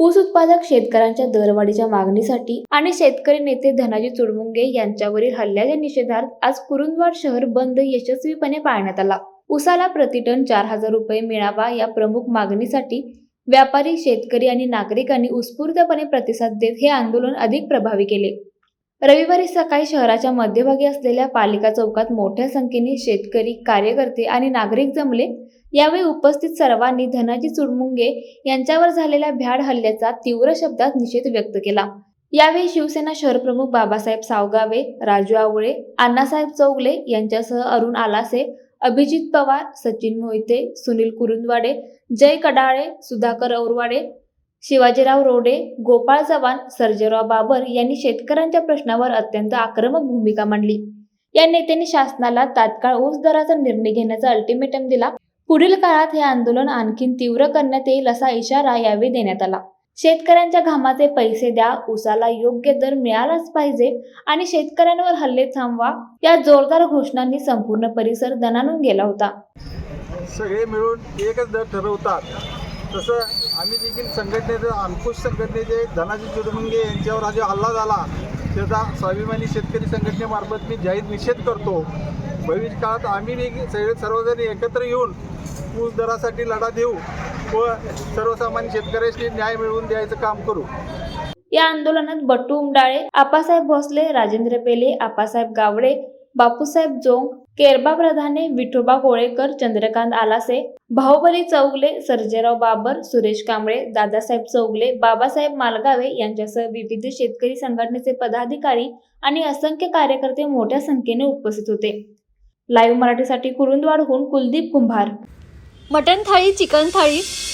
ऊस उत्पादक शेतकऱ्यांच्या दरवाढीच्या मागणीसाठी आणि शेतकरी नेते धनाजी चुडमुंगे यांच्यावरील हल्ल्याच्या निषेधार्थ आज कुरुंदवाड शहर बंद यशस्वीपणे पाळण्यात आला. उसाला प्रतिटन चार हजार रुपये मिळावा या प्रमुख मागणीसाठी व्यापारी शेतकरी आणि नागरिकांनी उत्स्फूर्तपणे प्रतिसाद देत हे आंदोलन अधिक प्रभावी केले. रविवारी सकाळी शहराच्या मध्यभागी असलेल्या पालिका चौकात मोठ्या संख्येने शेतकरी कार्यकर्ते आणि नागरिक जमले. यावेळी उपस्थित सर्वांनी धनाजी चुडमुंगे यांच्यावर झालेल्या भ्याड हल्ल्याचा तीव्र शब्दात निषेध व्यक्त केला. यावेळी शिवसेना शहरप्रमुख बाबासाहेब सावगावे राजू आवळे अण्णासाहेब चौगले यांच्यासह अरुण आलासे अभिजित पवार सचिन मोहिते सुनील कुरुंदवाडे जय कडाळे सुधाकर औरवाडे शिवाजीराव रोडे गोपाळ चव्हाण सर्जेराव बाबर यांनी शेतकऱ्यांच्या प्रश्नावर अत्यंत आक्रमक भूमिका मांडली. या नेत्यांनी शासनाला तात्काळ ऊस दराचा निर्णय घेण्याचा अल्टिमेटम दिला. पुढील काळात हे आंदोलन आणखीन तीव्र करण्यात येईल असा इशारा यावेळी देण्यात आला. शेतकऱ्यांच्या घामाचे पैसे द्या उसाला योग्य दर मिळालाच पाहिजे आणि शेतकऱ्यांवर हल्ले थांबवा या जोरदार घोषणांनी संपूर्ण परिसर दणानून गेला होता. सगळे मिळून एकच दर ठरवतात. तसं आम्ही देखील संघटनेचे अंकुश संघटनेचे धनाजी चुरमुंगे यांच्यावर हा जो हल्ला झाला त्याचा स्वाभिमानी शेतकरी संघटनेमार्फत मी जाहीर निषेध करतो. भविष्य काळात आम्ही देखील सगळे सर्वजण एकत्र येऊन ऊस दरासाठी लढा देऊ व सर्वसामान्य शेतकऱ्यांशी न्याय मिळवून द्यायचं काम करू. या आंदोलनात बट्टू उमडाळे आपासाहेब भोसले राजेंद्र पेले आपासाहेब गावडे बापूसाहेब जोंग केरबा प्रधाने विठोबा कोळेकर चंद्रकांत आलासे बाहुबली चौगले सर्जेराव बाबर सुरेश कांबळे दादासाहेब चौगले बाबासाहेब मालगावे यांच्यासह विविध शेतकरी संघटनेचे पदाधिकारी आणि असंख्य कार्यकर्ते मोठ्या संख्येने उपस्थित होते. लाईव्ह मराठीसाठी कुरुंदवाडहून Kuldeep Kumbhar. Mutton thali chicken thali